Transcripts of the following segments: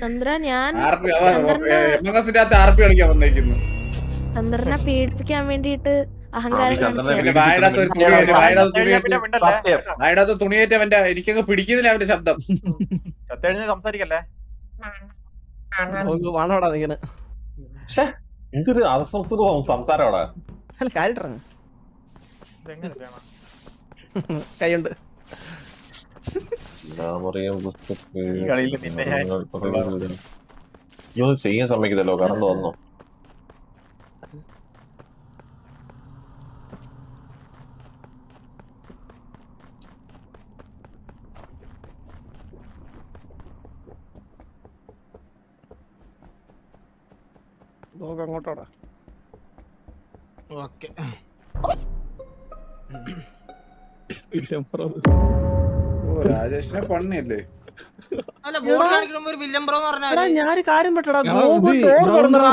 ചന്ദ്ര ഞാൻ ചന്ദ്രനെ പീഡിപ്പിക്കാൻ വേണ്ടിയിട്ട് അഹങ്കാരം എനിക്കങ്ങ് പിടിക്കുന്നില്ല അവന്റെ ശബ്ദം. സംസാരിക്കല്ലേ? എന്തൊരു അസംസ്കൃത സംസാരം അവിടെ? ചെയ്യണം? കൈയുണ്ട്. അയ്യോ ചെയ്യാൻ സമ്മതിക്കില്ലല്ലോ കറണ്ട് വന്നോ നോക്ക് അങ്ങോട്ടോടാ. ഓക്കെ രാജേഷിനെ പണിയല്ലേ? അല്ല ബോർഡ് കാണിക്കണം ഒരു വില്ലൻ ബ്രോ എന്ന് എടാ പറഞ്ഞാൽ ഞാനൊരു കാര്യം പറ്റടാ ഗോകു ഡോർ തുറന്നടാ.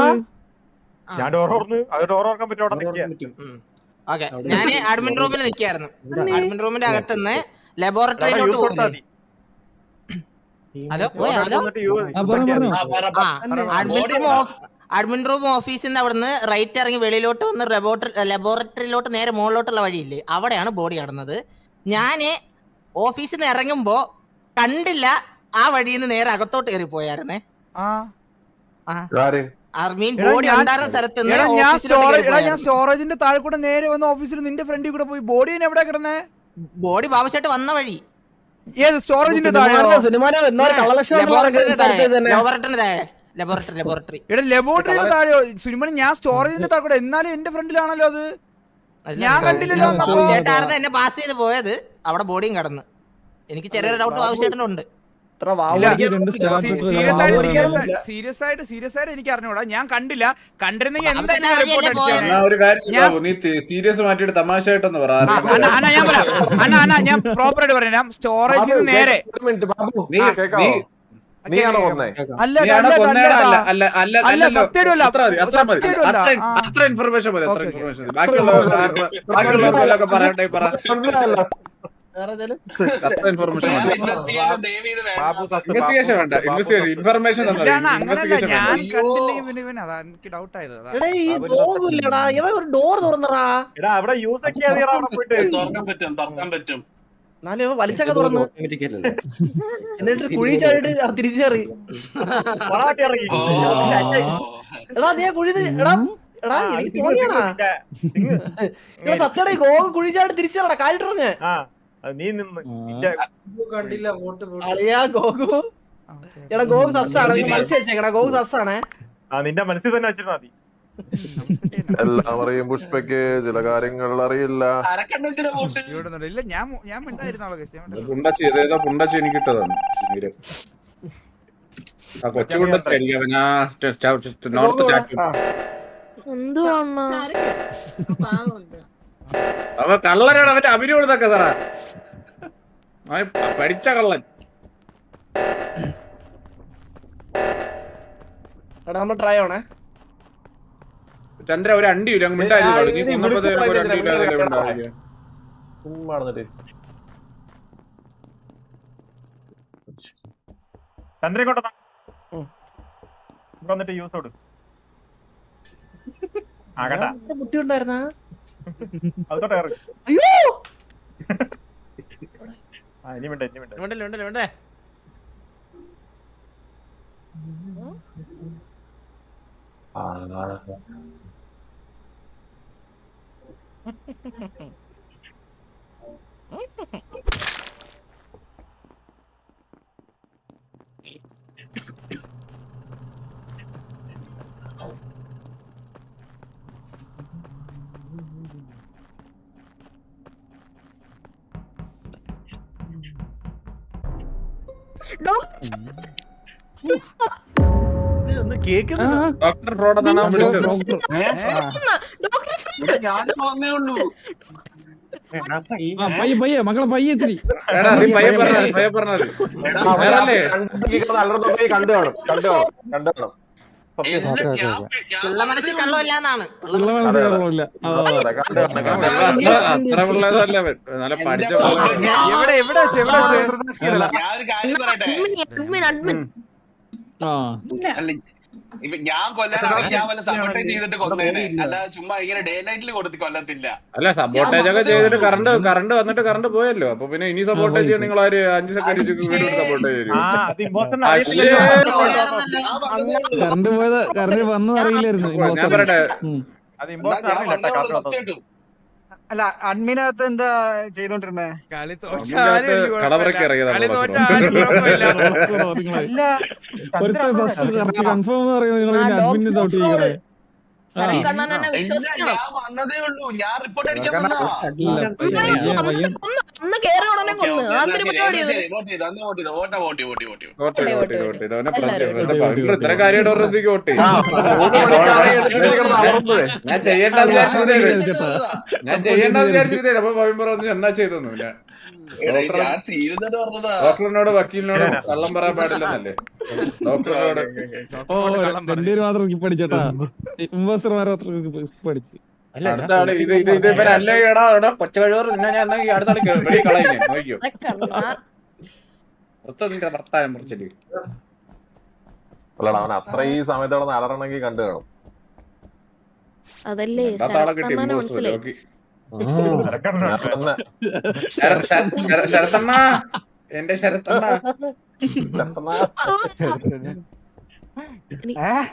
ഞാൻ ഡോർ തുറന്ന് അത് ഡോർ തുറക്കാൻ പറ്റും. അവിടെ നിൽക്കുക ഓക്കെ. ഞാൻ അഡ്മിൻ റൂമിൽ നിൽക്കായിരുന്നു അഡ്മിൻ റൂമിന്റെ അകത്തുനിന്ന് ലബോറട്ടറിയിലോട്ട് പോകുന്നു hello? Hello admin room of admin room ഓഫീസിൽ നിന്ന് അവിടുന്ന് റൈറ്റ് ഇറങ്ങി വെളിയിലോട്ട് വന്ന് ലബോറട്ടറി ലബോറട്ടറിയിലോട്ട് നേരെ മുകളിലോട്ടുള്ള വഴിയില്ലേ? അവിടെയാണ് ബോഡി കിടന്നത് ഞാൻ ഓഫീസിൽ നിന്ന് ഇറങ്ങുമ്പോ കണ്ടില്ല ആ വഴിയിൽ നിന്ന് നേരെ അകത്തോട്ട് കയറി പോയായിരുന്നേ ആ. ആര്? മീൻ ബോഡി ഞാൻ- സ്റ്റോറേജിന്റെ താഴെ കൂടെ നേരെ വന്ന് ഓഫീസിൽ നിന്റെ ഫ്രണ്ടിൽ കൂടെ പോയി. ബോഡി എവിടെ കിടന്നേ? ബോഡി ബാബുശായിട്ട് വന്ന വഴി. ഏത് സ്റ്റോറേജിന്റെ താഴെ. തന്നെ. ലബോറട്ടറിന് താഴെ. ലബോറട്ടറി ലബോറട്ടറി എടാ ലബോറട്ടറിയുടെ താഴെയോ? സിനിമ ഞാൻ സ്റ്റോറേജിന്റെ താഴെ കൂടെ എന്നാലും എന്റെ ഫ്രണ്ടിലാണല്ലോ അത്. ഞാൻ കണ്ടില്ലല്ലോ. ബാബുശേട്ടായിരുന്നു എന്നെ പാസ് ചെയ്ത് പോയത്? അവിടെ ബോഡിയും കടന്ന്. എനിക്ക് ചെറിയൊരു ഡൗട്ട് ആവശ്യമായിട്ടുണ്ട് ഇത്ര വാവ് ഇല്ല. സീരിയസ് ആയിട്ട് സീരിയസ് ആയിട്ട് സീരിയസ് ആയിട്ട് സീരിയസ് ആയിട്ട് എനിക്ക് അറിഞ്ഞൂടാ. ഞാൻ കണ്ടില്ല. കണ്ടിരുന്നെങ്കിൽ എന്തായാലും റിപ്പോർട്ട് സീരിയസ് മാറ്റിയിട്ട് തമാശയായിട്ടൊന്ന് ഞാൻ പറയാം. ആയിട്ട് പറയാം. സ്റ്റോറേജിൽ നേരെ നീയാണോ കൊന്നേ അല്ല അല്ല അല്ല അല്ല. അത്ര മതി അത്ര മതി. അത്ര അത്ര ഇൻഫർമേഷൻ മതി അത്ര. ഇൻഫർമേഷൻ ബാക്കിയുള്ളവർ ബാക്കിയുള്ളവർക്കെല്ലാം പറ. ഇൻവെസ്റ്റിഗേഷൻ വേണ്ട. ഇൻവെസ്റ്റിഗേഷൻ ഇൻഫർമേഷൻ ഇൻവെസ്റ്റിഗേഷൻ ഡോർ തുറന്നടാ. എടാ അവിടെ യൂസ് ഒക്കെ ചെയ്യണം പോയിട്ട്. തുറക്കാൻ പറ്റും തുറക്കാൻ പറ്റും. ഇവ വലിച്ചൊക്കെ തുറന്നു. എന്നിട്ട് കുഴി ചാടിയിട്ട് തിരിച്ചേറി എടാ നീ കുഴി എടാ എടാ എനിക്ക് തോന്നിയാടാ. എടാ സത്യടാ ഈ കുഴി ചാടി തിരിച്ചേറടാ കാലിട്ടിറങ്ങ്. ആ നീ നിന്ന് നിന്റെ കണ്ടില്ല വോട്ട് അളിയാ ഗോകു എടാ ഗോകു സസ്സാണ് മനസ്സിൽ വെച്ചേക്കടാ ഗോകു സസ്സാണ്. ആ നിന്റെ മനസ്സിൽ തന്നെ വെച്ചിരുന്നാ മതി. എല്ലാം അറിയും പുഷ്പയ്ക്ക് ചില കാര്യങ്ങൾ അറിയില്ല. ഇല്ല ഞാൻ ഞാൻ മിണ്ടായിരുന്ന. പുണ്ടച്ചി എനിക്ക് ഇട്ടതാണ്. ആ നോർത്ത് ചാക്കി അവ കള്ളനാണ് അവന്റെ അഭിനയം കൊടുത്തൊക്കെ സാറാ. അവൻ പ- പഠിച്ച കള്ളൻ. എടാ നമ്മൾ ട്രൈ ആണേ ചന്ദ്ര ഒരു അണ്ടി അങ്ങ് മിണ്ടായിരുന്നു നീ ഒരു ഉണ്ടാവില്ല. ഇവിടെ വന്നിട്ട് യൂസ് കൊടു ആ കണ്ടാ ബുദ്ധി ഉണ്ടായിരുന്നാ? അതോട്ടെ അയ്യോ! ആ ഇനി വേണ്ട ഇനി ആ. ഒന്ന് ഡോക്ടർ ഫ്രോഡ് എന്നാണ് വിളിച്ചത്. ഇവിടെ ഞാൻ വന്നേ ഉള്ളൂ. പയ്യെ പയ്യെ മക്കളെ പയ്യെ വേറല്ലേ കണ്ടു കാണും കണ്ടു കാണും കണ്ടു കാണും. ഞാൻ ഞാൻ ഇപ്പൊ കൊല്ലാനാണെങ്കിൽ ഞാൻ വല്ല സബോട്ടേജ് ചെയ്തിട്ട് കൊന്നേനെ. അല്ല ചുമ്മാ ഇങ്ങനെ ഡേ നൈറ്റിൽ കൊടുത്ത് കൊല്ലത്തില്ല. അല്ല സപ്പോർട്ടേജ് ഒക്കെ ചെയ്തിട്ട് കറണ്ട് കറണ്ട് വന്നിട്ട് കറണ്ട് പോയല്ലോ. അപ്പൊ പിന്നെ ഇനി സപ്പോർട്ടേജ് ചെയ്യാൻ നിങ്ങൾ ആര് അഞ്ച് സെക്കൻഡ് ഞാൻ കറണ്ട് പോയത് കറണ്ട് അറിയില്ലായിരുന്നു. ഞാൻ. പറയട്ടെ. അത് കേട്ടോ അല്ല അഡ്മിനകത്ത് എന്താ ചെയ്തോണ്ടിരുന്നേ? കളി ഇതിനകത്ത് ഇത്ര കാര്യമായിട്ട് വോട്ട്. ഞാൻ ചെയ്യേണ്ടെന്ന് വിചാരിച്ചിരുന്നേ ചേട്ടാ. ഞാൻ അപ്പൊ പറഞ്ഞു എന്നാ ചെയ്തെന്നു ഡോക്ടറിനോട് വക്കീലിനോട് കള്ളം പറയാൻ പാടില്ലെന്നല്ലേ? ഡോക്ടറിനോട് ഓ രണ്ടുപേര് മാത്രം സ്കിപ്പ് അടിച്ചേട്ടാ. മാത്രം സ്കിപ്പ് അടിച്ച്. അടുത്ത ആൾ ഇത് ഇത് ഇത് ഇവൻ അല്ലേ എടാ എടാ കൊച്ച കഴിവർ നിന്നെ ഞാൻ എന്നാ വെളിയിൽ കളയുന്നേ? നോക്കിയോ പുറത്ത് നിന്റെ വർത്താനം മുറിച്ചിട്ട്. അല്ലടാ അവൻ അത്ര ഈ സമയത്തോടെ അലറണമെങ്കിൽ കണ്ടു കാണും. അതല്ലേ മനസ്സിലായി. നോക്കി ഞാൻ തന്നെ ശര- ശര- ശര- എന്റെ ശരത്തമ്മ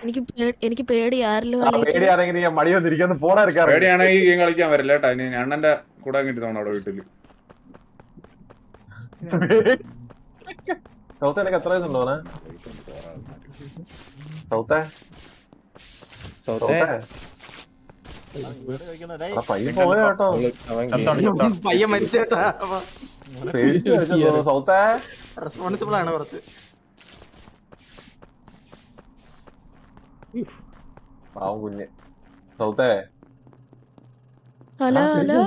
എനിക്ക് എനിക്ക് പേടി ആരിലും ആ, പേടിയാണെങ്കിൽ നീ മടി വന്നിരിക്കുന്നു. പോടാ പേടിയാണെങ്കിൽ ഗെയിം കളിക്കാൻ വരില്ല കേട്ടാ. ഇനി അണ്ണന്റെ കൂടെ കിട്ടി തോന്നോ അവിടെ വീട്ടിൽ. സൗത്ത് എനിക്ക് എത്ര വയസ്സുണ്ടോ സൗത്തേ? സൗത്തേ? എടാ, പയ്യൻ പോയ കേട്ടോ? പയ്യൻ മരിച്ചേട്ടാ റെസ്പോൺസിബിൾ ആണ് പുറത്ത്. പാവം കുഞ്ഞ്. സൗത്തേ? Hello hello.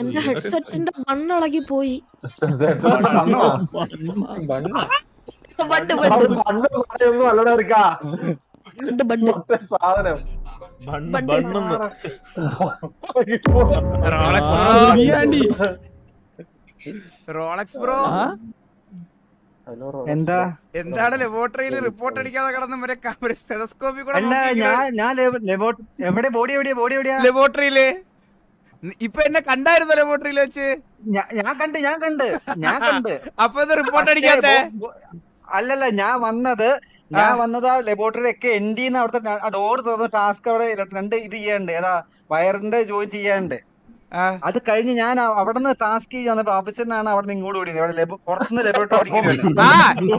എന്റെ ഹെഡ്സെറ്റിന്റെ മണ്ണിളകി പോയി. സാധനം. Rolex bro. എന്താ? എന്താണ് ലബോറട്ടറിയിൽ റിപ്പോർട്ട് അടിക്കാതെ കടന്ന് മറ്റേ സ്റ്റെതസ്കോപ്പി കൂടെ അല്ല ഞാൻ ഞാൻ ലെബ- ലെബോ- എവിടെ? ബോഡി എവിടെയാ? ബോഡി എവിടെയാ? ലബോറട്ടറിയിൽ ഇപ്പൊ എന്നെ കണ്ടായിരുന്നു ലബോറട്ടറിയിൽ വെച്ച്? ഞാൻ കണ്ട് ഞാൻ കണ്ട് ഞാൻ കണ്ട്. അപ്പൊ ഇത് റിപ്പോർട്ട് അടിക്കാത്ത? അല്ലല്ല ഞാൻ വന്നത് ഞാൻ വന്നത് ആ ലബോറട്ടറി ഒക്കെ എൻഡ് ചെയ്യുന്ന അവിടുത്തെ ആ ഡോർ തുറന്ന ടാസ്ക് അവിടെ രണ്ട് ഇത് ചെയ്യാണ്ട് ഏതാ വയറിന്റെ ജോയിൻ ചെയ്യാണ്ട് അത് കഴിഞ്ഞ് ഞാൻ അവിടെ നിന്ന് ടാസ്ക് ചെയ്യാൻ വന്നപ്പോ ഓഫീസറിനാണ് അവിടെ നിന്ന് ഇങ്ങോട്ട് ഓടിയത്. ഇവിടെ പുറത്തുനിന്ന് ലബോറട്ടറി ആ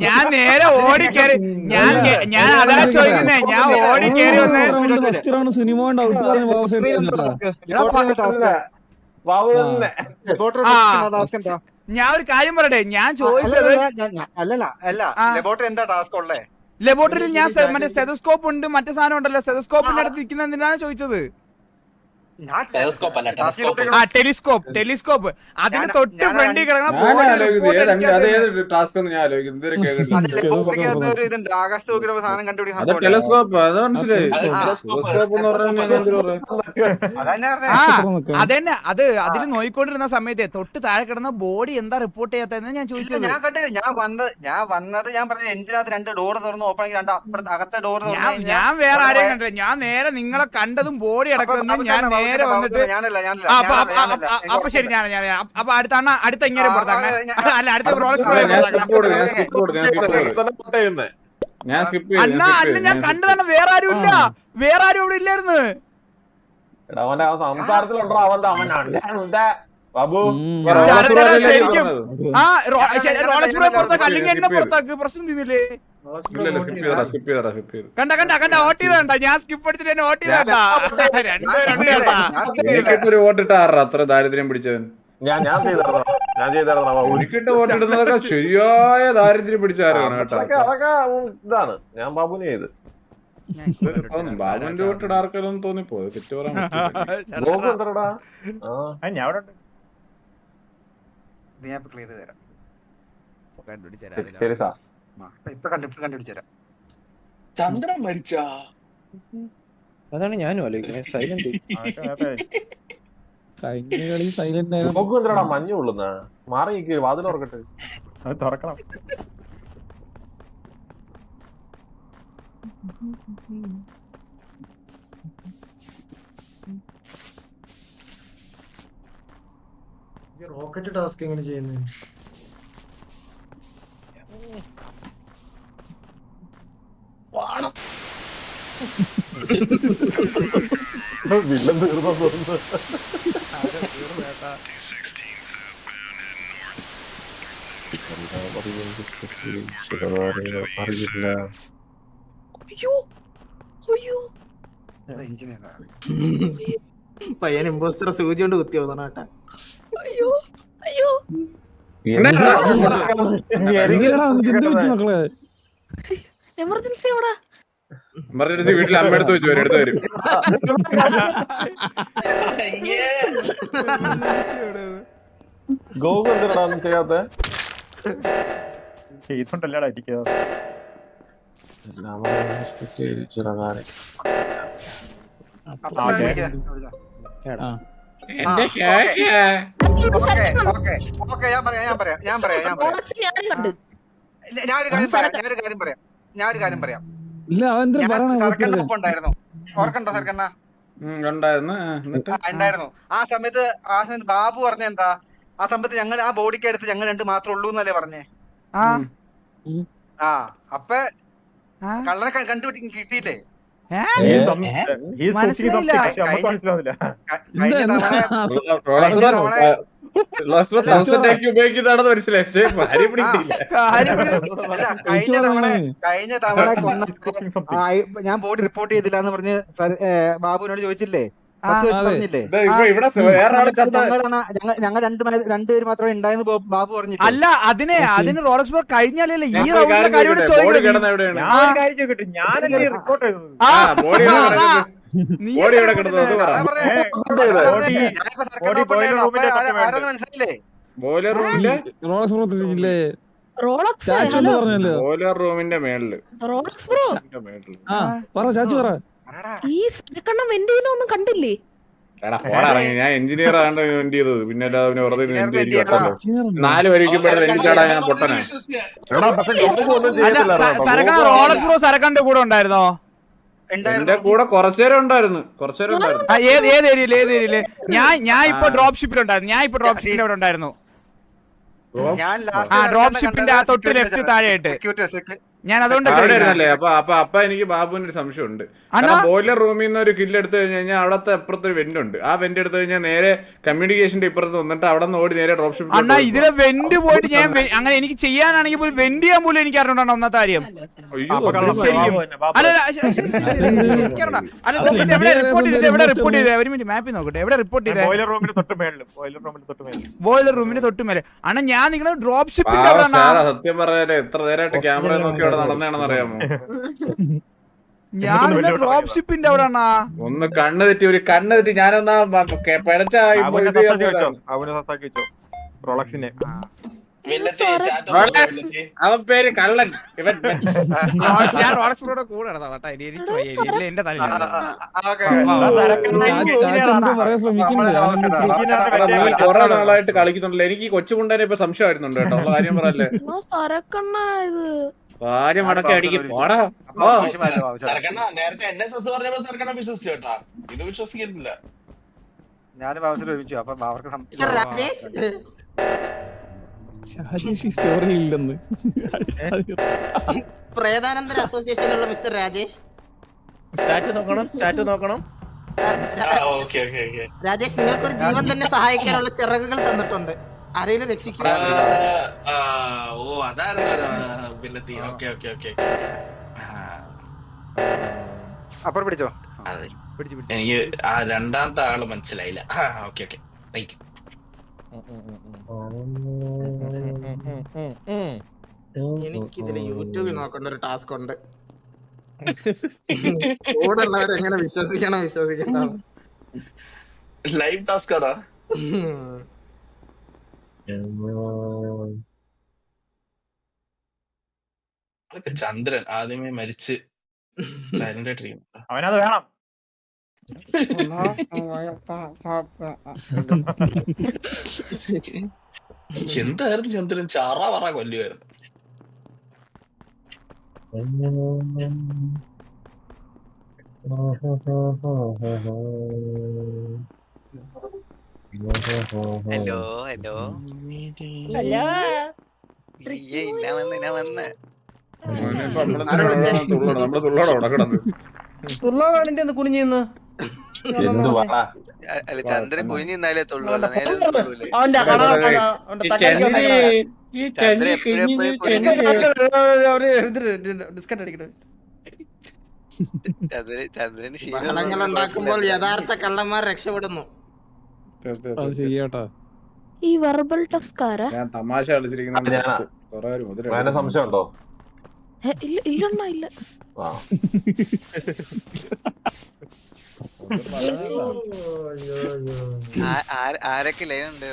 ഞാൻ നേരെ ഓടി കയറി ഞാൻ ഞാൻ അതാ ചോദിക്കുന്നേ. ഞാൻ ഓടി കയറി വന്ന്. സിനിമ. ഞാൻ ഒരു കാര്യം പറയട്ടെ. ഞാൻ ചോദിച്ചത് അല്ലല്ല അല്ല. ലബോറട്ടറി എന്താ ടാസ്ക് ഉള്ളേ? ലബോറട്ടറിയിൽ ഞാൻ മറ്റേ സ്റ്റെതസ്കോപ്പ് ഉണ്ട് മറ്റേ സാധനം ഉണ്ടല്ലോ സ്റ്റെതസ്കോപ്പിന്റെ അടുത്ത് ഇരിക്കുന്ന എന്തിനാണ് ചോദിച്ചത് ഞാൻ Telescope അല്ല, ടാസ്ക് telescope. ആ ടെലിസ്കോപ്പ് ടെലിസ്കോപ്പ് അതിന് തൊട്ട് ഫ്രണ്ടിൽ കിടക്കണം ടാസ്ക് ഒന്ന് ഞാൻ ഇതുവരെ ആകാശത്ത് നോക്കിയിട്ട് സാധനം ടെലസ്കോപ്പ് അത് മനസ്സിലായി. അതന്നെ. അത് അതിൽ നോയിക്കൊണ്ടിരുന്ന സമയത്തെ തൊട്ട് താഴെ കിടന്ന ബോഡി എന്താ റിപ്പോർട്ട് ചെയ്യാത്തതെന്ന് ഞാൻ ചോദിച്ചത്. ഞാൻ കണ്ടില്ല ഞാൻ വന്നത് ഞാൻ വന്നത് ഞാൻ പറഞ്ഞ അകത്ത് രണ്ട് ഡോർ തുറന്ന് ഓപ്പൺ ആക്കി രണ്ട് അപ്പുറത്ത് അകത്തെ ഡോർ തുറന്നു. ഞാൻ വേറെ ആരെയും കണ്ടില്ല ഞാൻ നേരെ നിങ്ങളെ കണ്ടതും ബോഡി അടക്കുന്നതും ഞാൻ നേരെ വന്നിട്ട് ഞാനല്ല ഞാനല്ല ആ, അപ്പൊ- ശരി ഞാൻ ഞാൻ ഞാൻ- അപ്പൊ അടുത്ത അണ്ണ അടുത്ത ഇങ്ങനെ പുറത്താക്കണേ. അല്ല അടുത്ത റോളക്സ് അണ്ണ അല്ല ഞാൻ കണ്ടതാണ് വേറെ ആരും ഇല്ല. വേറെ ആരും ഇവിടെ ഇല്ലായിരുന്നു. എടാ അവന്റെ ആ സംസാരത്തിലുണ്ടോ അവൻ ശരത്തേട്ടാ, ശരിക്കും. ആ റോളക്സ് പുറത്താക്ക്. അല്ലെങ്കിൽ എന്നെ പുറത്താക്ക്. പ്രശ്നം തീന്നില്ലേ കണ്ട കണ്ട കണ്ട ഓട്ട് ചെയ്തണ്ട ഞാൻ സ്കിപ്പ് അടിച്ചിട്ട് എന്നെ ഓട്ട് ചെയ്തണ്ട വോട്ടിട്ട് ആറാ അത്ര ദാരിദ്ര്യം പിടിച്ചവൻ. ഞാൻ ഞാൻ ചെയ്തിരുന്നു ഞാൻ ചെയ്തിരുന്നു ബാബു എനിക്കിട്ട് വോട്ടിടുന്നതൊക്കെ ശരിയായ ദാരിദ്ര്യം പിടിച്ചാരാണ് കേട്ടോ. അതൊക്കെ ഇതാണ്. ഞാൻ ബാബുവിനെ ചെയ്ത്. ബാബുവിന്റെ വോട്ടിട്ട് ആർക്കെല്ലാം തോന്നിപ്പോ തെറ്റ് പറയാൻ ഞാൻ അവിടെ ഉണ്ട്. ഇത് ഞാൻ ക്ലിയർ തരാം. ശരി സാർ. ഇപ്പൊ- കണ്ടുപിടിച്ചു തരാം. ചന്ദ്രൻ മരിച്ചാ? അതാണ് ഞാനും ആലോചിക്കുന്നത്. സൈലന്റ് കഴിഞ്ഞ കളി സൈലന്റ് ആയിരുന്നു. നമുക്ക് എന്തിനാടാ മഞ്ഞ കൊള്ളുന്ന? മാറി നിൽക്കുക വാതിൽ തുറക്കട്ടെ. അത് തുറക്കണം. റോക്കറ്റ് ടാസ്ക് എങ്ങനെ ചെയ്യുന്നത് വില്ലൻ തീർന്നു തോന്നുന്നു അറിയില്ല അയ്യോ അയ്യോ പയ്യൻ ഇമ്പോസ്റ്റർ സൂചി കൊണ്ട് കുത്തി പോകുന്ന കേട്ടാ അയ്യോ അയ്യോ മക്കളെ എമർജൻസി എവിടെ? എമർജൻസി വീട്ടിൽ അമ്മ എടുത്ത് വെച്ചു വരും എടുത്ത് വരും ഗോകു എന്തിനാടാ ഒന്നും ചെയ്യാത്ത? ചെയ്തോണ്ടല്ലടാ ഞാൻ ഞാൻ ഞാൻ ഞാൻ ഞാനൊരു കാര്യം പറയാം ഞാനൊരു കാര്യം പറയാം. ഞാനൊരു കാര്യം പറയാം. ഉണ്ടായിരുന്നു ഓർക്കണ്ടോ സർക്കണ്ണ ഉണ്ടായിരുന്നു ആ, എന്നിട്ട്? ആ, ആ സമയത്ത് ആ സമയത്ത് ബാബു പറഞ്ഞ എന്താ? ആ സമയത്ത് ഞങ്ങൾ ആ ബോഡിക്ക് അടുത്ത് ഞങ്ങൾ രണ്ട് മാത്രമേ ഉള്ളൂ എന്നല്ലേ പറഞ്ഞേ? ആ. ആ അപ്പൊ? കള്ളനെ ക- കിട്ടിയില്ലേ? ഈ മനസ്സിലായില്ല. കഴിഞ്ഞ തവണ ഉപയോഗിക്കുന്നതാണെന്ന് മനസ്സിലായി. പക്ഷേ ഭാര്യ പിടിക്കില്ല. കഴിഞ്ഞ തവണ കഴിഞ്ഞ തവണ ഞാൻ ബോഡി റിപ്പോർട്ട് ചെയ്തില്ല എന്ന് പറഞ്ഞ് ബാബുവിനോട് ചോദിച്ചില്ലേ? ഞങ്ങൾ രണ്ടു രണ്ടുപേര് മാത്രമേ ഉണ്ടായെന്ന് ബാബു പറഞ്ഞു അല്ല അതിനെ അതിന് റോളക്സ് ബോർ കഴിഞ്ഞാലേ ഈ റൗണ്ടിലെ കാര്യം കാര്യം കൂടെ ചോദിക്കട്ടെ? ഞാൻ റിപ്പോർട്ട് ബോയിലർ മനസ്സിലായില്ലേ? ബോയിലർ റൂമിൽ റോളക്സ് പ്രവർത്തിച്ചില്ലേ റോളക്സ് ഹലോ എന്ന് പറഞ്ഞല്ലോ. ബോയിലർ റൂമിന്റെ മേളിൽ. റോളക്സ് ബ്രോ ആ പറ ചാച്ചു പറ. ഈ സരക്കണ്ണം വെന്റ് ചെയ്യുന്നൊന്നും കണ്ടില്ലേ? എടാ പോടാ ഇറങ്ങി. ഞാൻ എഞ്ചിനീയർ ആണ്ട് വെന്റ് ചെയ്തത്? പിന്നെ അവന് വെറുതെ നാല് വഴിക്കുമ്പോഴേ എനിക്കാടാ ഞാൻ പൊട്ടനാ. എടാ പക്ഷെ ഗോകു ഒന്നും അല്ല ചെയ്യത്തില്ല സ- റോളക്സ് ബ്രോ സരക്കന്റെ കൂടെ ഉണ്ടായിരുന്നോ? എന്റെ ഉണ്ടായിരുന്നു. കൂടെ കുറച്ചേരം ഉണ്ടായിരുന്നു കുറച്ചേരം ഉണ്ടായിരുന്നു ആ, ഏത് ഏത് ഏരിയയിൽ ഏത് ഏരിയയിൽ ഞാൻ ഞാൻ ഇപ്പൊ ഡ്രോപ്പ് ഷിപ്പിലുണ്ടായിരുന്നു ഞാൻ ഇപ്പൊ ഡ്രോപ്പ് ഷിപ്പിന്റെ അവിടെ ഉണ്ടായിരുന്നു ഞാൻ last ആ ഡ്രോപ്പ് ഷിപ്പിന്റെ ആ തൊട്ട് ലെഫ്റ്റ്. താഴെയായിട്ട്. ഞാൻ അതുകൊണ്ട് അപ്പൊ അപ്പൊ അപ്പൊ എനിക്ക് ബാബുവിന് ഒരു സംശയമുണ്ട്. അണ്ണാ ബോയിലർ റൂമിൽ നിന്ന് ഒരു കില്ല് എടുത്തു കഴിഞ്ഞു കഴിഞ്ഞാൽ അവിടത്തെ അപ്പുറത്ത് ഒരു വെന്റ് ഉണ്ട്. ആ വെന്റ് എടുത്തു കഴിഞ്ഞാൽ നേരെ കമ്മ്യൂണിക്കേഷന്റെ ഇപ്പുറത്ത് വന്നിട്ട് അവിടെ നിന്ന് ഓടി നേരെ ഡ്രോപ്പ് ഷിപ്പ് അണ്ണാ ഇതിലെ വെന്റ് പോയിട്ട് ഞാൻ അങ്ങനെ എനിക്ക് ചെയ്യാനാണെങ്കിൽ പോലും വെന്റ് ചെയ്യാൻ പോലും എനിക്ക് അറിഞ്ഞോണ്ടാണ് ഒന്നാമത്തെ കാര്യം. ശരിക്കും. അല്ല എവിടെ റിപ്പോർട്ട് ചെയ്തത് എവിടെ റിപ്പോർട്ട് ചെയ്തത് ഒരു മിനിറ്റ് മാപ്പിൽ നോക്കട്ടെ. എവിടെ റിപ്പോർട്ട് ചെയ്തത് ബോയിലർ റൂമിന്റെ തൊട്ട് മേളിൽ. ബോയിലർ റൂമിന്റെ തൊട്ട് ബോയിലർ റൂമിന് തൊട്ട് മേലെ അണ്ണാ ഞാൻ നിങ്ങളെ ഡ്രോപ്പ് ഷിപ്പിന്റെ സത്യം പറയാലേ എത്ര നേരമായിട്ട് ക്യാമറ നോക്കി അവിടെ അറിയാമോ ഞാൻ ഡ്രോപ്പ് ഷിപ്പിന്റെ അവിടെ ഒന്ന് കണ്ണ് തെറ്റി ഒരു കണ്ണ് തെറ്റി ഞാനൊന്നാ റോളക്സിനെ അവൻ പേര് കള്ളൻ ഇവൻ ഞാൻ റോളക്സ് കൂടെ കേട്ടോ എനിക്ക്. എന്റെ കുറെ നാളായിട്ട് കളിക്കുന്നുണ്ടല്ലോ എനിക്ക് ഈ കൊച്ചു കൊണ്ടുതന്നെ ഇപ്പൊ സംശയമായിരുന്നുണ്ട് കേട്ടോ ഉള്ള കാര്യം പറയല്ലേ ഭാര്യ മടക്കി അടിക്കും. പോടാ നേരത്തെ എൻ എസ് എസ് പറഞ്ഞപ്പോ സർക്കണ്ണ വിശ്വസിച്ചു കേട്ടാ ഇത് വിശ്വസിക്കുന്നില്ല ഞാനും അവസരം ഒരുമിച്ചു അപ്പൊ അവർക്ക് സം- മിസ്റ്റർ രാജേഷ്? ഷാജി സ്റ്റോറി ഇല്ലെന്ന്. അസോസിയേഷനിലുള്ള മിസ്റ്റർ രാജേഷ്. സ്റ്റാറ്റ് നോക്കണം സ്റ്റാറ്റ് നോക്കണം. Okay okay okay. രാജേഷ് നിങ്ങൾക്കൊരു ജീവൻ തന്നെ സഹായിക്കാനുള്ള ചിറകുകൾ തന്നിട്ടുണ്ട്. ആരെങ്കിലും രക്ഷിക്കുക. ഓ അതായിരുന്നു പിന്നെ ഓക്കെ ഓക്കെ ഓക്കെ. അപ്പുറം പിടിച്ചോ. എനിക്ക് ആ രണ്ടാമത്തെ ആൾ മനസ്സിലായില്ല. Okay okay. താങ്ക് എനിക്കിതിൽ യൂട്യൂബിൽ നോക്കേണ്ട ഒരു ടാസ്ക് ഉണ്ട്. കൂടെ എങ്ങനെ വിശ്വസിക്കണം വിശ്വസിക്കണം ലൈവ് ടാസ്ക് ആടാ അതൊക്കെ ചന്ദ്രൻ ആദ്യമേ മരിച്ച് സൈലന്റ് ആയിട്ടിരിക്കും അവനത് വേണം. എന്തായിരുന്നു ചന്ദ്രൻ? ചാറ പറ കൊല്ലുമായിരുന്നു ഹലോ ഹലോ ഏയ് ഞാൻ വന്ന് ഞാൻ വന്ന്. ഇപ്പൊ നമ്മൾ തുള്ളണം? നമ്മൾ തുള്ളണം അവിടെ കിടന്ന്? തുള്ളാണ് എന്റെ ഒന്ന് കുനിഞ്ഞു നിന്ന്? എന്ത് പറ അ- അല്ല ചന്ദ്രൻ കുനിഞ്ഞു നിന്നാലേ തൊള്ളൂല്ലോ നേരെ തൊള്ളൂലേ. ചന്ദ്രൻ എപ്പോഴും എപ്പോഴും കുനിഞ്ഞ് അടിക്കണം? ചന്ദ്രന് ഉണ്ടാക്കുമ്പോൾ യഥാർത്ഥ കള്ളന്മാർ രക്ഷപ്പെടുന്നു. അത് ശരിയാട്ടാ ഈ വെർബൽ ടസ്ക് ആരാ? ഞാൻ തമാശ കളിച്ചിരിക്കുന്ന. കൊറേ മുതല സംശയമുണ്ടോ സംശയം ഇല്ല ഇല്ലണ്ണ ഇല്ല. ആ. ആ- ആര- ആരൊക്കെ ലൈവ് ഉണ്ട്?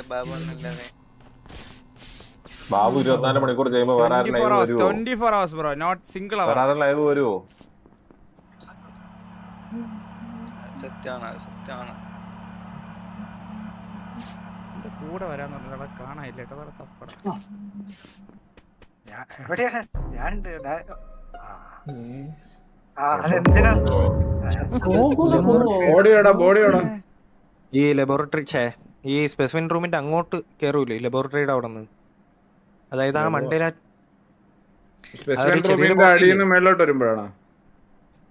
ബാബു ഇരുപത്തിനാല് മണിക്കൂർ ചെയ്യുമ്പോ വേറെ ആരും ലൈവ് വരുമോ twenty four hours bro not single hour വേറെ ലൈവ് വരുമോ സത്യമാണ് അത് സത്യമാണ്. കൂടെ വരാന്ന് പറഞ്ഞാൽ കാണാനില്ല കേട്ടോ. എവിടെയാണ്? ഞാൻ- അതെന്തിനാ? ബോഡിയോടാ ബോഡിയോടാ ഈ ലബോറട്ടറി ഛേ ഈ സ്പെസിഫിൻ റൂമിന്റെ അങ്ങോട്ട് കേറൂലേ? ലബോറട്ടറിയുടെ അവിടെ നിന്ന് അതായത് ആ മണ്ടേല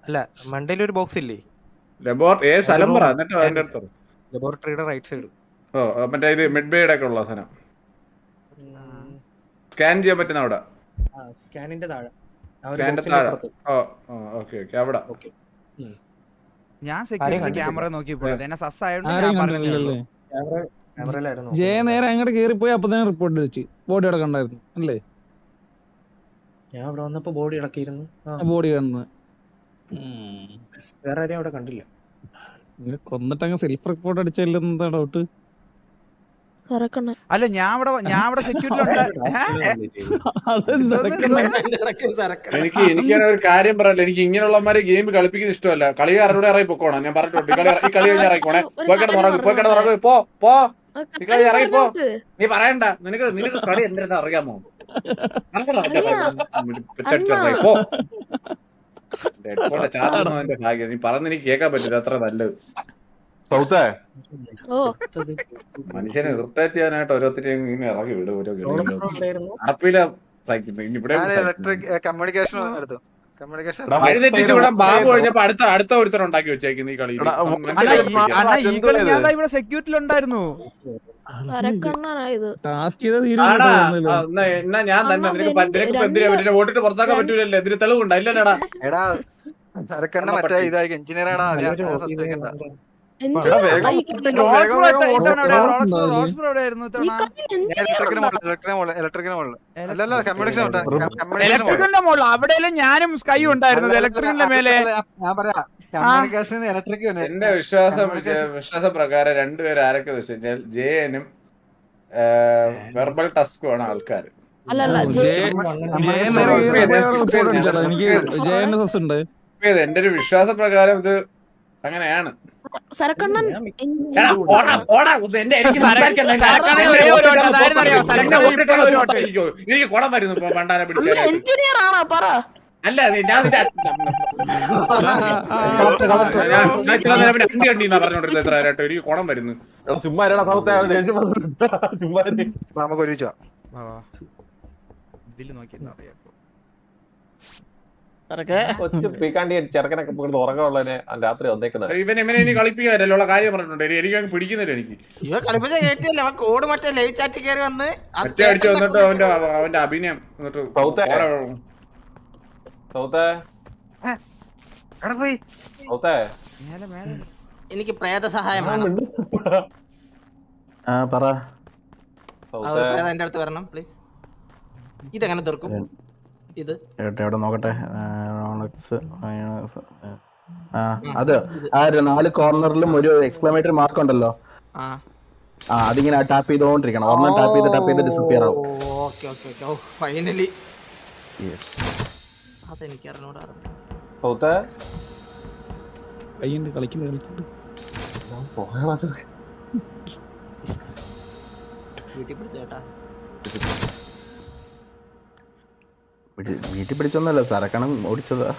അല്ല മണ്ടേലൊരു ബോക്സ് ഇല്ലേ. ലബോറട്ടറിയുടെ റൈറ്റ് സൈഡ് ഓ മറ്റേ ഇത് മിഡ് ബേഡ് ഒക്കെ ഉള്ള സാധനം. സ്കാൻ ചെയ്യാൻ പറ്റുന്ന അവിടെ? സ്കാനിന്റെ താഴെ. സ്കാനിന്റെ താഴെ. ഓ ഓക്കെ ഓക്കെ അവിടെ. ഞാൻ സെക്യൂരിറ്റി. ക്യാമറ നോക്കിയപ്പോൾ എന്നെ സസ് ആയതുകൊണ്ട് ഞാൻ ക്യാമറയിലായിരുന്നു ജയ നേരെ അങ്ങോട്ട് കേറിപ്പോയി അപ്പൊ തന്നെ റിപ്പോർട്ട് വെച്ച് ബോഡി ഇടക്കണ്ടായിരുന്നു അല്ലേ? ഞാൻ അവിടെ വന്നപ്പോ ബോഡി ഇടക്കിയിരുന്നു ആ. ബോഡി കണ്ടത് വേറെ ആരെയും അവിടെ കണ്ടില്ല. കൊന്നിട്ട് അങ്ങ് സെൽഫ് റിപ്പോർട്ട് അടിച്ചല്ലോ എന്താ ഡൗട്ട് അല്ല ഞാൻ അവിടെ ഞാൻ അവിടെ സെക്യൂരിറ്റി എനിക്ക് എനിക്ക് ഒരു കാര്യം പറയല്ല എനിക്ക് ഇങ്ങനെയുള്ളമാരെ ഗെയിം കളിപ്പിക്കുന്നത് ഇഷ്ടമല്ല. കളിക്കാരുടെ ഇറങ്ങി പൊക്കോണം? ഞാൻ പറഞ്ഞിട്ടുണ്ട്. ഈ കളി കഴിഞ്ഞ് ഇറങ്ങിക്കോണേ. പോയി തുറക്കും ഉറങ്ങ് തുറക്കും പോ പോ. നീ കളി ഇറങ്ങിപ്പോ. നീ പറയണ്ട. നിനക്ക് നിനക്ക് കളി എന്തിനാ അറിയാമോ? പോ. ചാർജ് ഭാഗ്യം. നീ പറഞ്ഞ് എനിക്ക് കേൾക്കാൻ പറ്റില്ല. അത്ര നല്ലത്. സൗത്തേ? ഓ. മനുഷ്യനെ ഇറിറ്റേറ്റ് ചെയ്യാനായിട്ട് ഓരോരുത്തരെ ഇങ്ങനെ ഇറങ്ങി വിടും ഓരോ? അറപ്പില ഇവിടെ ഞാൻ കമ്മ്യൂണിക്കേഷൻ എടുത്തു. ബാബു കഴിഞ്ഞപ്പോ അടുത്ത അടുത്ത ഒരുത്തരം ഉണ്ടാക്കി വെച്ചേക്കുന്നു ഈ കളി. ഇവിടെ ഉണ്ടായിരുന്നു എന്നാ ഞാൻ തന്നെ നിനക്ക് എന്തിനാ? പറ്റില്ല വോട്ടിട്ട് പുറത്താക്കാൻ പറ്റൂലല്ലോ. എന്തിന് തെളിവുണ്ടോ? ഇല്ലല്ലേടാ. എടാ സരക്കണ്ണ മറ്റേ ഇതായി എഞ്ചിനീയർ ഇലക്ട്രിക്കലിന്റെ മുകളിൽ അവിടെയല്ലേ ഞാനും സ്കൈ ഉണ്ടായിരുന്നത് ഇലക്ട്രിക്കിന്റെ ഇലക്ട്രിക്കലിന്റെ മേലെ ഞാൻ പറയാ കമ്മ്യൂണിക്കേഷൻ ഇലക്ട്രിക് എന്റെ വിശ്വാസം വിശ്വാസ പ്രകാരം രണ്ടുപേരും ആരൊക്കെ വെച്ച് കഴിഞ്ഞാൽ ജയനും വെർബൽ ടസ്കും ആണ് ആൾക്കാർ എനിക്ക് എന്റെ ഒരു വിശ്വാസ പ്രകാരം ഇത് അങ്ങനെയാണ് സരക്കണ്ണൻ എഞ്ചിനീയർ ആണോ? പറ. അല്ല ഞാൻ നിന്റെ ഞാൻ ഞാൻ ഇത്ര നേരം പിന്നെ അണ്ടി അണ്ടി എന്നാ പറഞ്ഞോണ്ടിരുന്നത് എത്ര നേരമായിട്ട്. എനിക്ക് കുളം വരുന്നു. ചുമ്മാ. ചുമ്മാ. നമുക്ക് ഒരുമിച്ച്. വാ, വാ. ഇതിൽ നോക്കിയെന്നാ അറിയാം ഇപ്പൊ. സരക്കെ കൊച്ചു പീക്കാണ്ടി ചെറുക്കനൊക്കെ പോയിട്ട് ഉറങ്ങുള്ളതിനെ രാത്രി വന്നേക്കുന്നത്. ഇവൻ ഇവനെ ഇനി കാര്യം പറഞ്ഞിട്ടുണ്ട്. എനിക്ക് പിടിക്കുന്നില്ല എനിക്ക്. ഇവ കളിപ്പിച്ച കേട്ടില്ല. അവൻ കോഡ് മറ്റേ ലൈവ് ചാറ്റ് കയറി വന്ന് അത് അടിച്ച് വന്നിട്ട് അവന്റെ അവന്റെ അഭിനയം എന്നിട്ട് എനിക്ക് പ്രേത സഹായം വേണം. പറ. എന്റെ അടുത്ത് വരണം പ്ലീസ് ഇതെങ്ങനെ തീർക്കും? ഇത്? എവിടെ നോക്കട്ടെ? റോളക്സ് ആ. അത് ആ നാല് കോർണറിലും ഒരു എക്സ്ക്ലമേറ്ററി മാർക്ക് ഉണ്ടല്ലോ. ആ. ആ അതിങ്ങനെ ടാപ്പ് ചെയ്തോണ്ടിരിക്കണം. ഒരെണ്ണം ടാപ്പ് ചെയ്ത് ടാപ്പ് ചെയ്ത് ഡിസപ്പിയർ ആവും. Okay okay okay. Oh finally Yes. അതെനിക്ക് അറിഞ്ഞൂടാ സൗത്ത്? കൈയുണ്ട് കളിക്കുന്നു കളിക്കുന്നു വീട്ടിൽ പിടിച്ച കേട്ടാ. വീട്ടിൽ പിടിച്ചൊന്നല്ല പിടിച്ചൊന്നുമല്ല സരക്കണം ഓടിച്ചതാ.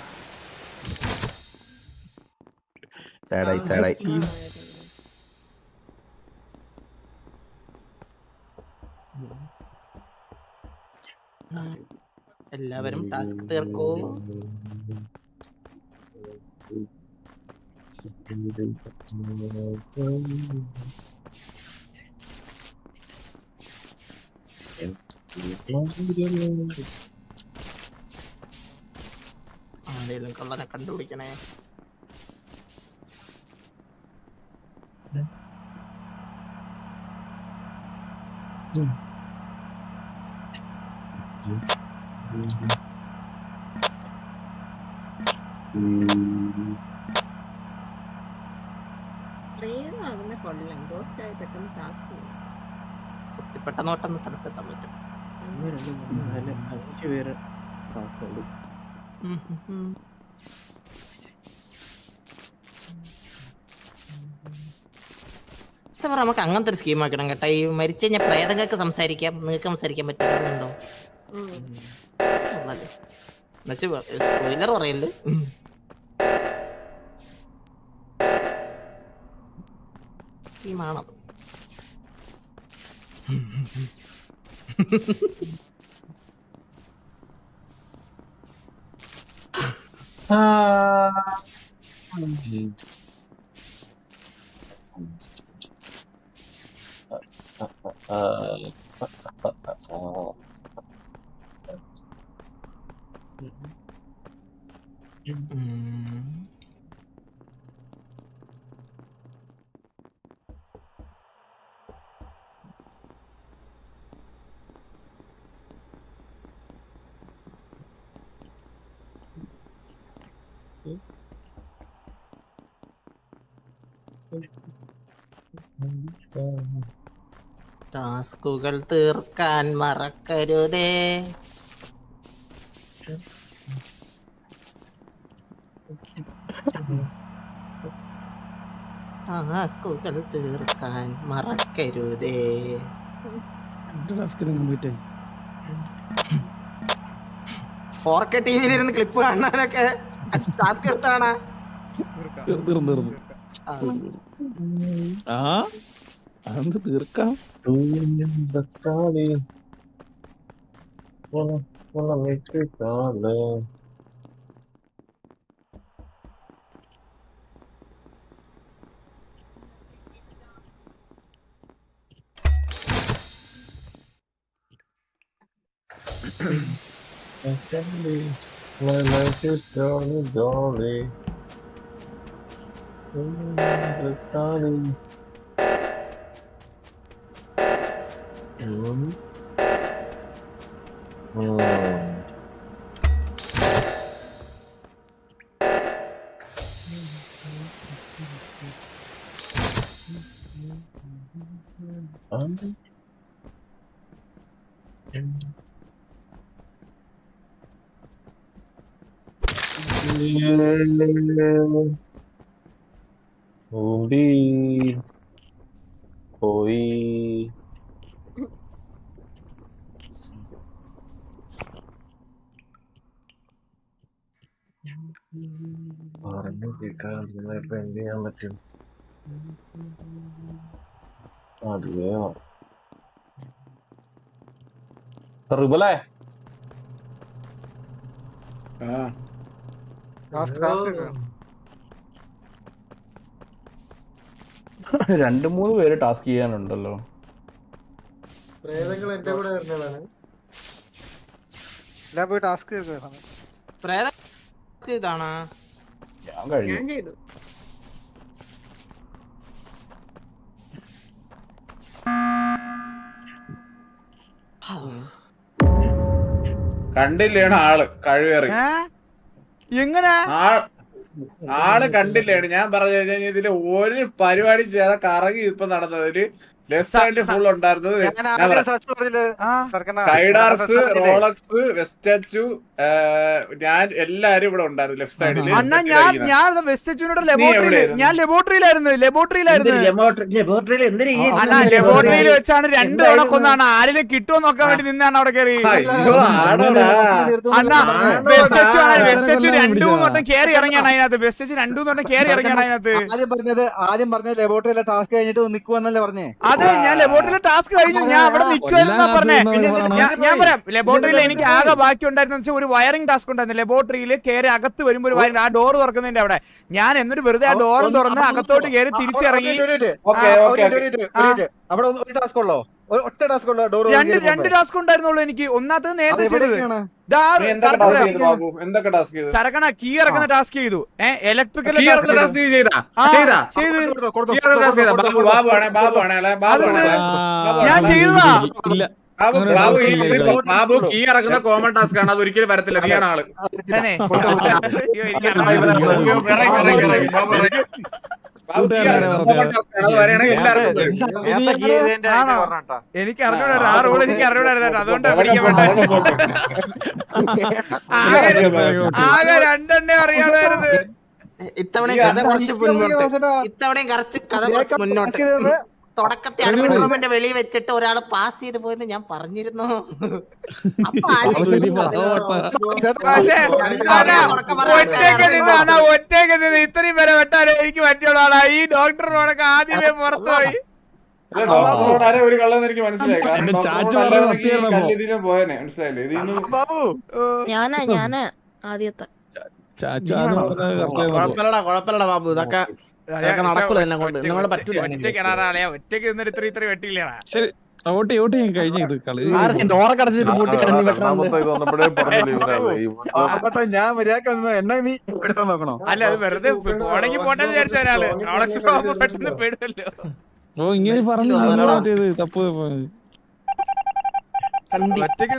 സാഡായി സാഡായി എല്ലാവരും ടാസ്ക് തീർക്കൂ. ആരെങ്കിലും കള്ളനെ കണ്ടുപിടിക്കണേ. സത്യപ്പെട്ട പെട്ടെന്ന് പെട്ടെന്ന് സ്ഥലത്തെത്താൻ പറ്റും. അഞ്ചു പേര് ടാസ്ക് ഉണ്ട്. നമുക്ക് അങ്ങനത്തെ ഒരു സ്കീം ആക്കണം കേട്ടോ. ഈ മരിച്ചു കഴിഞ്ഞാൽ പ്രേതങ്ങൾക്ക് സംസാരിക്കാം നിങ്ങൾക്ക് സംസാരിക്കാൻ പറ്റുന്നുണ്ടോ സ്പോയിലർ പറയൽ സ്കീമാണത് Ha. Hmm. ടാസ്കുകൾ തീർക്കാൻ മറക്കരുതേ. ടാസ്കുകൾ തീർക്കാൻ മറക്കരുതേ. ഫോർ കെ ടി ക്ലിപ്പ് കാണാനൊക്കെ ടാസ്ക് എടുത്താണ് തീർന്നു തീർന്നു. തീർന്നു ആ അതൊന്ന് തീർക്കാം My life is jolly, được đó đi ừ. ừ. പോയി പറഞ്ഞു കേൾക്കാൻ ഇപ്പൊ എന്ത് ചെയ്യാൻ പറ്റും അതെയോ റിബലേ ആ രണ്ട് മൂന്ന് പേര് ടാസ്ക് ചെയ്യാനുണ്ടല്ലോ. പ്രേതങ്ങൾ എന്റെ കൂടെ വരുന്നതാണ്. ഞാൻ പോയി ടാസ്ക് പ്രേത ഇതാണ് ഞാൻ കഴിഞ്ഞു ചെയ്തു. കണ്ടില്ലേണ ആൾ കഴിവേറി എങ്ങനെ? ആ- ആൾ കണ്ടില്ലേ ഞാൻ പറഞ്ഞു കഴിഞ്ഞാൽ ഇതിൽ ഒരു പരിപാടി ചെയ്യാതെ കറങ്ങി ഇപ്പൊ നടന്നതിൽ ലെഫ്റ്റ് സൈഡിൽ ഫുൾ ഉണ്ടായിരുന്നത് കൈഡാർസ് റോളക്സ് വെസ്റ്റച്ചു ഞാൻ എല്ലാരും ഇവിടെ ഉണ്ടായിരുന്നു ലെഫ്റ്റ് സൈഡിൽ അണ്ണാ ഞാൻ ഞാൻ വെസ്റ്റച്ചൂനോട് ഞാൻ ലബോറട്ടറിയിലായിരുന്നു ലബോറട്ടറിയിലായിരുന്നു ലബോറട്ടറിയിൽ വെച്ചാണ് രണ്ട് തവണ കൊന്നാണ്. ആരെങ്കിലും കിട്ടുമോ നോക്കാൻ വേണ്ടി നിന്നാണ് അവിടെ കയറി അണ്ണാ വെസ്റ്റച്ചു ആണ് വെസ്റ്റച്ചു രണ്ടു മൂന്ന് വട്ടം കയറി ഇറങ്ങിയാണ് അതിനകത്ത്. വെസ്റ്റച്ചു രണ്ടു മൂന്ന് വട്ടം കയറി ഇറങ്ങിയാണ് അതിനകത്ത്. ആദ്യം പറഞ്ഞത് ആദ്യം പറഞ്ഞത് ലബോറട്ടറിയിലെ ടാസ്ക് കഴിഞ്ഞിട്ട് നിക്കുവെന്നല്ലേ പറഞ്ഞേ? അതെ ഞാൻ ലബോറട്ടറിയിലെ ടാസ്ക് കഴിഞ്ഞു ഞാൻ അവിടെ നിൽക്കുമായിരുന്നു പറഞ്ഞേ. ഞാൻ പറയാം. ലബോറട്ടറിയിൽ എനിക്ക് ആകെ ബാക്കി ഉണ്ടായിരുന്ന വെച്ചാൽ ഒരു വയറിംഗ് ടാസ്ക് ഉണ്ടായിരുന്നു. ലബോറട്ടറിയിൽ കയറി അകത്ത് വരുമ്പോൾ ഒരു വയറിംഗ് ആ ഡോർ തുറക്കുന്നതിന്റെ അവിടെ. ഞാൻ എന്നിട്ട് വെറുതെ ആ ഡോർ തുറന്ന് അകത്തോട്ട് കയറി തിരിച്ചിറങ്ങി. അവിടെ ഒരു ടാസ്ക് ഉള്ളോ? ഒറ്റ ടാസ്ക് ഉള്ളോ ഡോർ രണ്ട് രണ്ട് ടാസ്ക് ഉണ്ടായിരുന്നുള്ളൂ എനിക്ക്. ഒന്നാമത്തത് നേരത്തെ ചെയ്തത്. സരക്കണ കീ ഇറക്കുന്ന ടാസ്ക് ചെയ്തു. ഏഹ് ഇലക്ട്രിക്കൽ ഞാൻ ചെയ്തതാ. ബാബു കീ ഇറക്കുന്ന കോമൺ ടാസ്ക് ആണ്. അത് ഒരിക്കലും വരത്തില്ല. നീയാണ് ആൾ. തന്നെ എനിക്ക് അറിഞ്ഞൂടാ ആ റൂൾ എനിക്ക് അറിഞ്ഞൂടായിരുന്നു അതുകൊണ്ടാ. ആകെ രണ്ടെണ്ണേ അറിയാമായിരുന്നു ഇത്തവണ കഥ കുറച്ച് മുന്നോട്ട് ഇത്തവണയും കുറച്ച് കഥ കുറച്ച് മുന്നോട്ട് തുടക്കത്തെ അഡ്മിൻ റൂമിന്റെ വെളിയിൽ വെച്ചിട്ട് ഒരാൾ പാസ് ചെയ്ത് പോയെന്ന് ഞാൻ പറഞ്ഞിരുന്നു. ഒറ്റയ്ക്ക് നിന്ന് ഇത്രയും പേരെ വെട്ടാൻ എനിക്ക് പറ്റിയുള്ള ഈ ഡോക്ടറിനോടൊക്കെ ആദ്യമേ പുറത്തുപോയി. ഒരു കള്ളെന്ന് എനിക്ക് മനസ്സിലായി. കാരണം ഇതിന് പോയേനെ മനസ്സിലായില്ലേ? ഞാനാ ഞാനാ ആദ്യത്തെ. കുഴപ്പമില്ലടാ കുഴപ്പമില്ലടാ ബാബു. ഇതൊക്കെ നടക്കൂല എന്നെ കൊണ്ട്. നമ്മളെ പറ്റൂല ഒറ്റയ്ക്ക് ഇടാറാളെ ഒറ്റയ്ക്ക് നിന്നിട്ട് ഇത്ര ഇത്ര വെട്ടിയില്ലടാ. ശരി ഓട്ടി ഓട്ടി ഞാൻ കഴിഞ്ഞു ഇത് കളി. ഡോറൊക്കെ പൂട്ടി കിടന്നി വെട്ടണം ഞാൻ മര്യാദയ്ക്ക് എന്നെ നീ എടുത്താൻ നോക്കണോ? അല്ല അത് വെറുതെ പോണെങ്കിൽ പോട്ടെ വിചാരിച്ച ഒരാൾ. റോളക്സ് പോകുമ്പോ പെട്ടെന്ന് പെടുമല്ലോ ഓ ഇങ്ങനെ പറഞ്ഞു തപ്പ് ഒറ്റയ്ക്ക്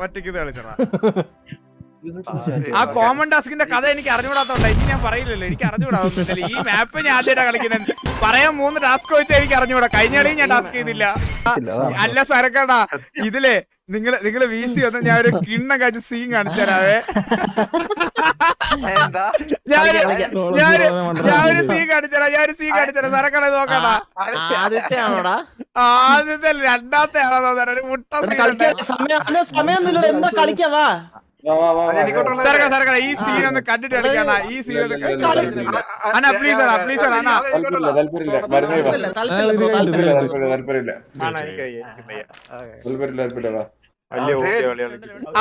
ഒറ്റയ്ക്ക് കളിച്ചടാ ആ കോമൺ ടാസ്കിന്റെ കഥ എനിക്ക് അറിഞ്ഞുകൂടാത്തോണ്ട. ഇനി ഞാൻ പറയില്ലല്ലോ. എനിക്ക് അറിഞ്ഞുകൂടാ ഈ മാപ്പ് ഞാൻ ആദ്യമായിട്ട് കളിക്കുന്നത്. പറയാൻ മൂന്ന് ടാസ്ക് വെച്ചാൽ എനിക്ക് അറിഞ്ഞുകൂടാ. കഴിഞ്ഞ കളിയും ഞാൻ ടാസ്ക് ചെയ്തില്ല. അല്ല സരക്കടാ. ഇതിലെ നിങ്ങൾ നിങ്ങൾ വി സി വന്ന് ഞാൻ ഒരു കിണ്ണം കാച്ച് സീൻ കാണിച്ചാലേ ഞാൻ ഞാൻ. ഞാൻ ഒരു സീൻ കാണിച്ചരാ ഞാൻ ഒരു സീൻ കാണിച്ചരാ സരക്കട നോക്കടാ ആദ്യത്തെ ആണോടാ ആദ്യത്തെ അല്ല, രണ്ടാമത്തെ ആണോ ഒരു മുട്ട സീൻ സമയം അല്ല എന്താ കളിക്കാവാ സരക്കട സരക്കട ഈ സീൻ ഒന്ന് കണ്ടിട്ട് കളിക്കണ ഈ സീൻ please അണ്ണാ, please അണ്ണാ, അണ്ണാ. താല്പര്യമില്ല. താല്പര്യമില്ല. താല്പര്യമില്ല താല്പര്യമില്ല.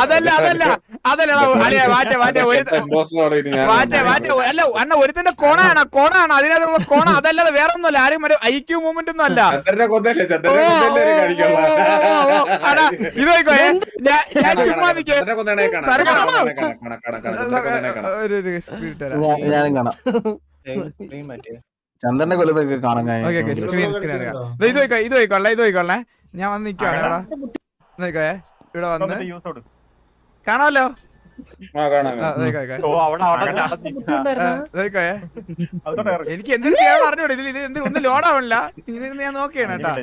അതല്ല അതല്ല. അതല്ല അല്ലേ മാറ്റ മാറ്റേ മാറ്റേ ഒരു മാറ്റേ മാറ്റേ അല്ല. അണ്ണ ഒരുത്തിന്റെ കോണാണ് കോണാണ്. അതിനകത്തുള്ള കോണ അതല്ലാതെ വേറെ ഒന്നുമല്ല ആരും ഒരു ഐക്യു മൂവ്മെന്റ് ഒന്നും അല്ല ഇത് ഞാൻ ചുമ്മാ ഞാനും കാണാം. ചന്ദ്രന്റെ കൊല്ലത്തൊക്കെ കാണാൻ ഇത് നോക്കിക്കോ, ഇത് നോക്കിക്കോളെ ഇത് നോക്കിക്കോളെ ഞാൻ വന്ന് നിൽക്കുവാണ് ഇവിടെ നോക്കേ ഇവിടെ വന്ന് കാണാലോ കാണാമല്ലോ. എനിക്ക് എന്ത് ചെയ്യാൻ അറിഞ്ഞൂടെ ഇതിൽ ഇത് എന്ത് ഒന്നും ലോഡ് ആവണില്ല. ഇങ്ങനെ ഞാൻ നോക്കിയാണ് കേട്ടാ.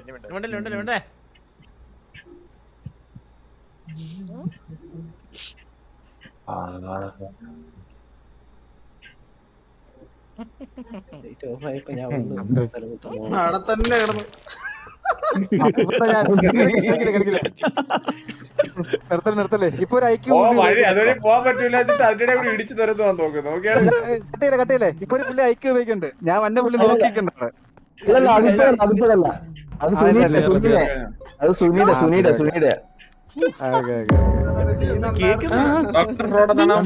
അവിടെ തന്നെ കിടന്നു. നിർത്തല്ലേ നിർത്തല്ലേ ഇപ്പൊ ഒരു ഐക്യു അതുവഴി പോകാൻ പറ്റൂല അതിന്റെ കൂടി ഇടിച്ചു തരുന്നു വന്ന് നോക്ക് നോക്കിയാൽ കട്ടിയില്ല കട്ടിയില്ലേ ഇപ്പൊ ഒരു പുള്ളി ഐക്യു ഉപയോഗിക്കുന്നുണ്ട്. ഞാൻ വന്നെ പുള്ളി അതിപ്പോഴല്ല അത് സുനിയുടെ സുനിയുടെ അത് സുനിയുടെ സുനിയുടെ ഡോക്ടർ റോഡ് എന്നാണ്